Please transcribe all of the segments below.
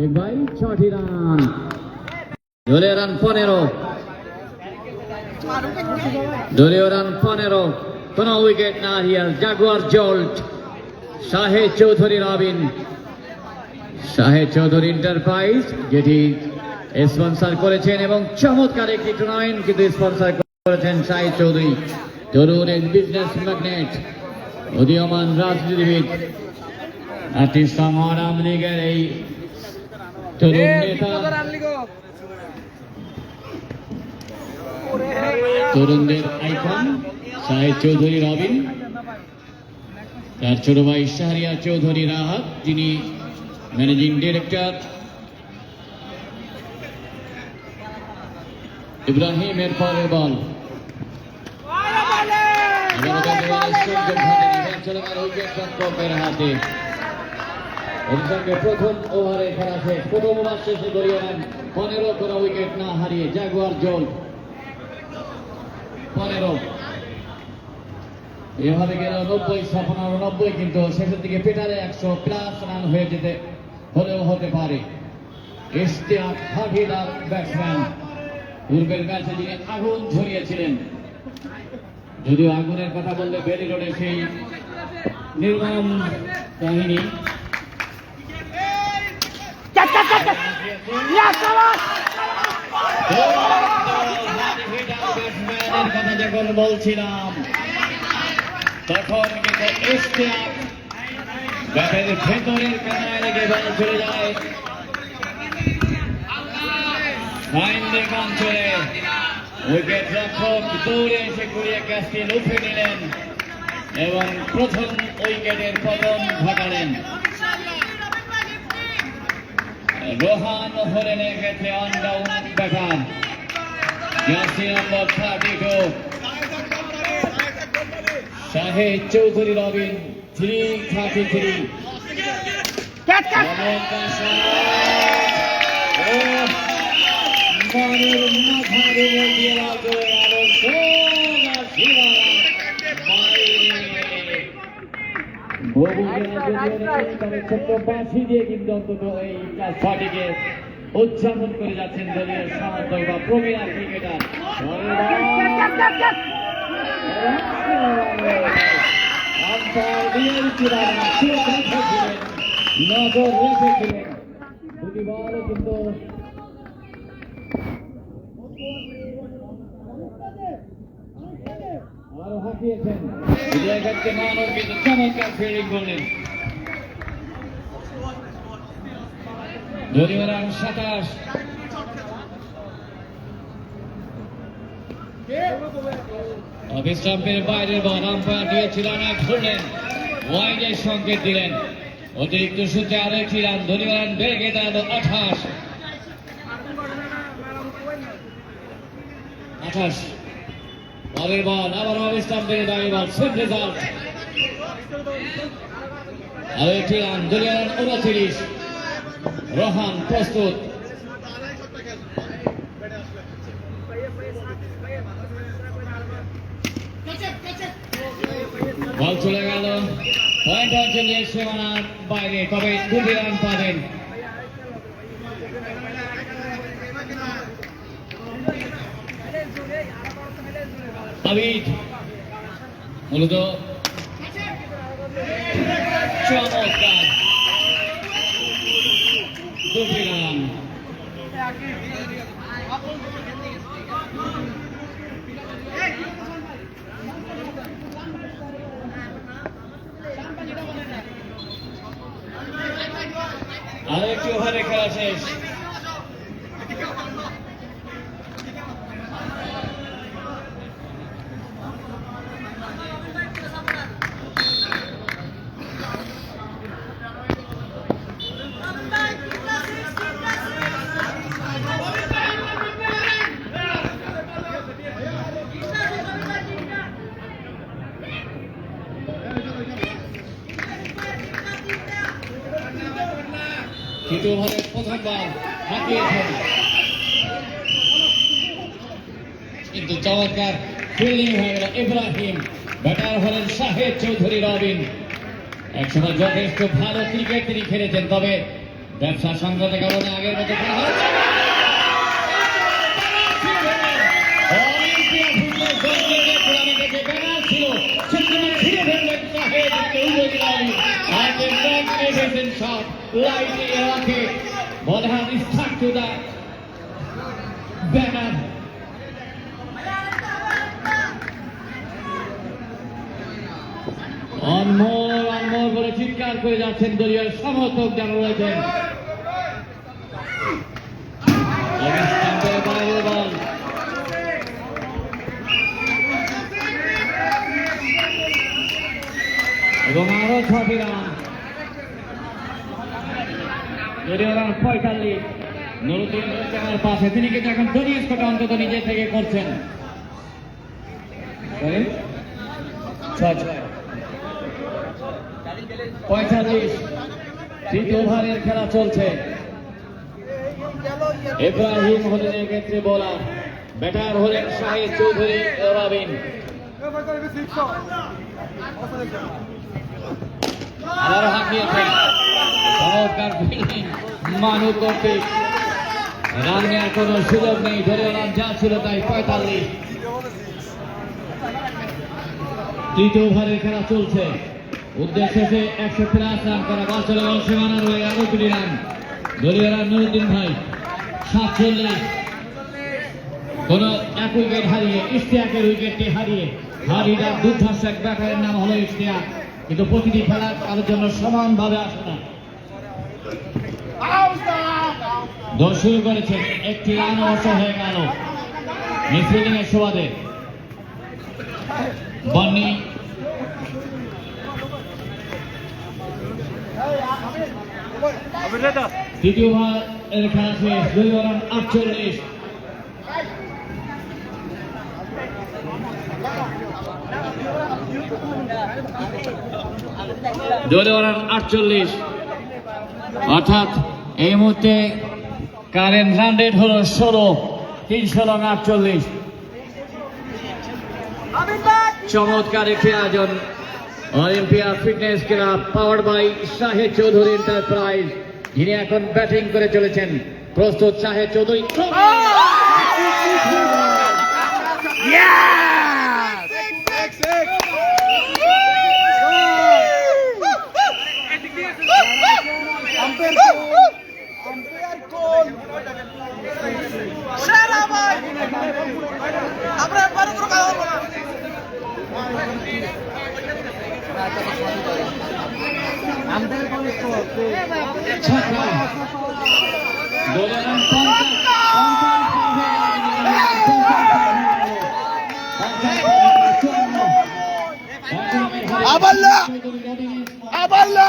এক বাই ছটি রান। দলীয় রান পনেরো। দলীয় রান পনেরো। কোন উইকেট না here Jaguar Jolt Shahed Chowdhury Robin. Shahed Chowdhury enterprise যেটি স্পন্সর করেছেন এবং চমৎকার একটি টুর্নামেন্ট কিন্তু স্পন্সর করেছেন শাহেদ চৌধুরী। তরুণ এক বিজনেস ম্যাগনেট উদীয়মান রাজনীতিবিদ। আর্টিস্ট আওয়াম লীগের এই তরুণ নেতা। তরুণদের আইকন শাহেদ চৌধুরী রবিন তার ছোট ভাই শাহরিয়ার চৌধুরী রাহাত যিনি ম্যানেজিং ডিরেক্টর। ইব্রাহিমের পরের বল। হাতে। সঙ্গে প্রথম ওভারে খেলা শেষ। প্রথম ওভার শেষে দলীয় রান পনেরো কোনো উইকেট না হারিয়ে জাগুয়ার জল। পনেরো। এভাবে গেল নব্বই ছাপান্ন নব্বই, কিন্তু শেষের দিকে পেটারে একশো প্লাস রান হয়ে যেতে হলেও হতে পারে। ইশতিয়াক হাফিদার ব্যাটসম্যান পূর্বের ম্যাচে যিনি আগুন ঝরিয়েছিলেন। যদিও আগুনের কথা বললে বেরি রোডে সেই নির্মম কাহিনী। তখন কিন্তু ইশতিয়াক ব্যাটের ভেতরের কানায় লেগে বল চলে যায় লেগ অঞ্চলে উইকেট রক্ষক দৌড়ে এবং প্রথম উইকেটের পতন ঘটালেন রোহান হরেনের ক্ষেত্রে one down batter jersey number thirty two Shahed Chowdhury Robin three thirty three মাথার উপর দিয়ে রাখো আরও সোনা শিরা বাইরে কিন্তু অন্তত এই ছটিকে উদযাপন করে যাচ্ছেন দলীয় সমর্থক বা প্রবীণা ক্রিকেটার নজর কিন্তু রান সাতাশ। অবিশ্রামের বাইরের বল আম্পায়ার দিয়েছিলেন এক ধরলেন ওয়াইডের সংকেত দিলেন। অতিরিক্ত সূত্রে আরও একটি রান ধনীয় রান বেড়ে দাঁড়াল আঠাশ। আঠাশ। পরের বল, আবার অবিশ্রামের বাইরের বল সেম রেজাল্ট আরও রান রান উনত্রিশ। রোহান, প্রস্তুত। বল চলে গেল। পয়েন্ট অঞ্চলের সীমানার বাইরে, তবে দুটি রান পাবেন। আবিদ মূলত চমৎকার। দুটি রান আরেকটি ওভারে খেলা শেষ। তৃতীয় ওভারের প্রথমবার হাঁকিয়েছেন কিন্তু চমৎকার ফিল্ডিং হয়ে গেল ইব্রাহিম। ব্যাটার হলেন শাহেদ চৌধুরী রবিন। একসময় যথেষ্ট ভালো ক্রিকেট তিনি খেলেছেন, তবে ব্যবসা সংক্রান্ত কারণে আগের মতো lightning রাখে। Ball has stuck to the banner. Anmol Anmol বলে চিৎকার করে যাচ্ছেন দলীয় সমর্থক যারা রয়েছেন এবং আরও ছটি রান যদিও রান পঁয়তাল্লিশ। নুরুদ্দিন রয়েছে পাশে তিনি কিন্তু এখন দলীয় স্কোরটা অন্তত নিজে থেকে করছেন। পঁয়তাল্লিশ। তৃতীয় ওভারের খেলা চলছে। ইব্রাহিম হলেন ক্ষেত্রে বোলার, ব্যাটার হলেন শাহিদ চৌধুরী রাবিন। হাঁকিয়েছেন। মানু কর্তৃক রান কোনো সুযোগ নেই, ধরে রান, যা তাই পঁয়তাল্লিশ। তৃতীয় ওভারের খেলা চলছে। উদ্দেশ্য একশো রান করা আরও দুটি রান। দলীয় রান নুরুদ্দিন ভাই, সাতচল্লিশ। কোন এক উইকেট হারিয়ে, ইশতিয়াকের উইকেটটি হারিয়ে, হারিরা দুর্ধর্ষ এক নাম হলো ইশতিয়াক। কিন্তু প্রতিটি খেলা কারোর জন্য সমানভাবে আসে না। দল শুরু করেছে। একটি রান অবশ্য হয়ে গেল। মিসফিল্ডিং এর সুবাদে। বন্নি। তৃতীয় ওভার এর খেলা শেষ। দুই রান আটচল্লিশ। দুই রান আটচল্লিশ। অর্থাৎ এই মুহূর্তে কারেন্ট রান রেট হলো ষোলো, তিনশো রান আটচল্লিশ। চমৎকার একটি আয়োজন। Olympia fitness club power by Shahed Chowdhury enterprise যিনি এখন ব্যাটিং করে চলেছেন। প্রস্তুত শাহেদ চৌধুরী। সেরা ভাই আমরা একবার কোনো কথা বলব না রান পঞ্চাশ আবাল্লা! আবাল্লা!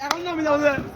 এখন না হলো না দলীয় রান যা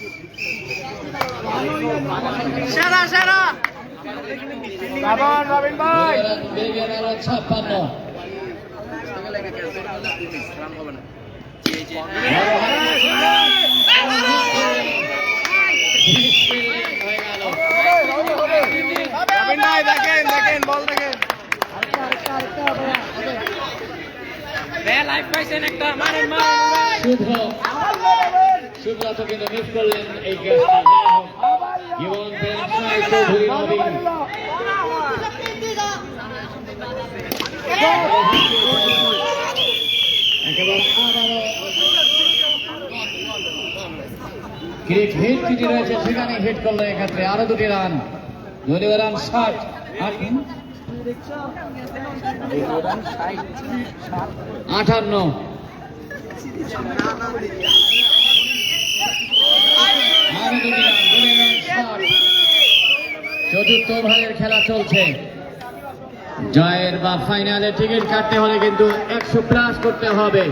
সেরা সেরা। রাবণ রবিন ভাই। ছাপ্পান্ন গেল রবিন ভাই দেখেন দেখেন বল দেখেন। লাইফ পাইছেন একটা মারেন মারেন শুভ সুব্রত কিন্তু মিস করলেন এই ক্যাচটি জীবন পেলেন সাই চৌধুরী নবীন। একেবারে আবারও ক্রিক হিট চিঠি রয়েছে সেখানে হিট করল এক্ষেত্রে। আরও দুটি রান। দলীয় রান ষাট। আট আটান্ন আরও দুটি রান দলীয় রান ষাট চতুর্থ ওভারের খেলা চলছে। জয়ের বা ফাইনালে টিকিট কাটতে হলে কিন্তু একশো প্লাস করতে হবে।